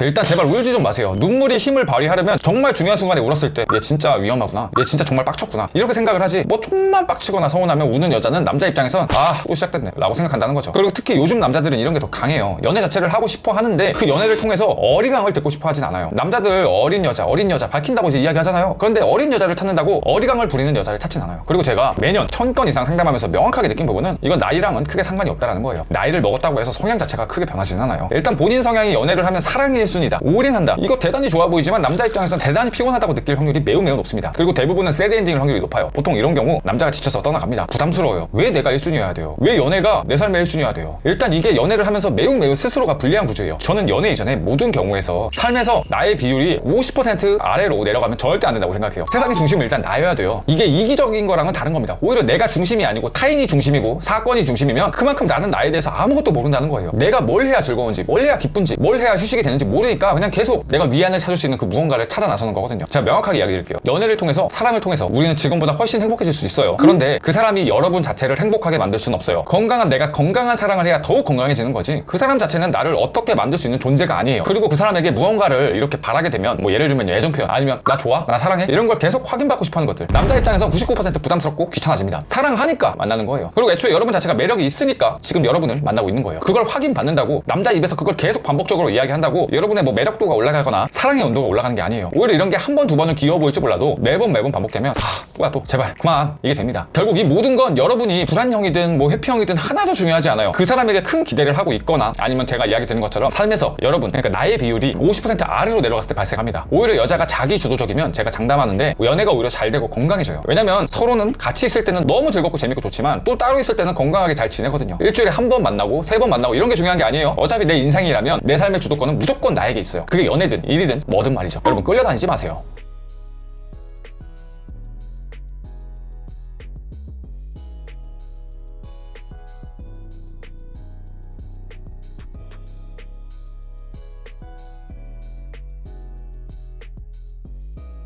일단 제발 울지 좀 마세요. 눈물이 힘을 발휘하려면 정말 중요한 순간에 울었을 때 얘 진짜 위험하구나. 얘 진짜 정말 빡쳤구나. 이렇게 생각을 하지. 뭐 좀만 빡치거나 서운하면 우는 여자는 남자 입장에선 아, 또 시작됐네. 라고 생각한다는 거죠. 그리고 특히 요즘 남자들은 이런 게 더 강해요. 연애 자체를 하고 싶어 하는데 그 연애를 통해서 어리광을 듣고 싶어 하진 않아요. 남자들 어린 여자, 어린 여자 밝힌다고 이제 이야기 하잖아요. 그런데 어린 여자를 찾는다고 어리광을 부리는 여자를 찾진 않아요. 그리고 제가 매년 천 건 이상 상담하면서 명확하게 느낀 부분은 이건 나이랑은 크게 상관이 없다라는 거예요. 나이를 먹었다고 해서 성향 자체가 크게 변하지는 않아요. 일단 본인 성향이 연애를 하면 사랑의 1 순위다. 올인한다. 이거 대단히 좋아 보이지만 남자 입장에서는 대단히 피곤하다고 느낄 확률이 매우 매우 높습니다. 그리고 대부분은 새드 엔딩일 확률이 높아요. 보통 이런 경우 남자가 지쳐서 떠나갑니다. 부담스러워요. 왜 내가 1순위여야 돼요? 왜 연애가 내 삶의 1순위여야 돼요? 일단 이게 연애를 하면서 매우 매우 스스로가 불리한 구조예요. 저는 연애 이전에 모든 경우에서 삶에서 나의 비율이 50% 아래로 내려가면 절대 안 된다고 생각해요. 세상의 중심은 일단 나여야 돼요. 이게 이기적인 거랑은 다른 겁니다. 오히려 내가 중심이 아니고 타인이 중심이고 사건이 중심이면 그만큼 나는 나에 대해서 아무것도 모른다는 거예요. 내가 뭘 해야 즐거운지, 뭘 해야 기쁜지, 뭘 해야 휴식이 되는지 모르 니까 그냥 계속 내가 위안을 찾을 수 있는 그 무언가를 찾아 나서는 거거든요. 제가 명확하게 이야기 드릴게요. 연애를 통해서 사랑을 통해서 우리는 지금보다 훨씬 행복해질 수 있어요. 그런데 그 사람이 여러분 자체를 행복하게 만들 수는 없어요. 건강한 내가 건강한 사랑을 해야 더욱 건강해지는 거지. 그 사람 자체는 나를 어떻게 만들 수 있는 존재가 아니에요. 그리고 그 사람에게 무언가를 이렇게 바라게 되면 뭐 예를 들면 애정 표현 아니면 나 좋아? 나 사랑해? 이런 걸 계속 확인받고 싶어 하는 것들. 남자 입장에서 99% 부담스럽고 귀찮아집니다. 사랑하니까 만나는 거예요. 그리고 애초에 여러분 자체가 매력이 있으니까 지금 여러분을 만나고 있는 거예요. 그걸 확인받는다고 남자 입에서 그걸 계속 반복적으로 이야기한다고 여러분 의 뭐 매력도가 올라가거나 사랑의 온도가 올라가는 게 아니에요. 오히려 이런 게 한 번 두 번은 귀여워 보일지 몰라도 매번 매번 반복되면 아 또야 또 제발 그만 이게 됩니다. 결국 이 모든 건 여러분이 불안형이든 뭐 회피형이든 하나도 중요하지 않아요. 그 사람에게 큰 기대를 하고 있거나 아니면 제가 이야기 드린 것처럼 삶에서 여러분 그러니까 나의 비율이 50% 아래로 내려갔을 때 발생합니다. 오히려 여자가 자기 주도적이면 제가 장담하는데 연애가 오히려 잘 되고 건강해져요. 왜냐면 서로는 같이 있을 때는 너무 즐겁고 재밌고 좋지만 또 따로 있을 때는 건강하게 잘 지내거든요. 일주일에 한 번 만나고 세 번 만나고 이런 게 중요한 게 아니에요. 어차피 내 인생이라면 내 삶의 주도권은 무조건 나에게 있어요. 그게 연애든 일이든 뭐든 말이죠. 여러분 끌려다니지 마세요.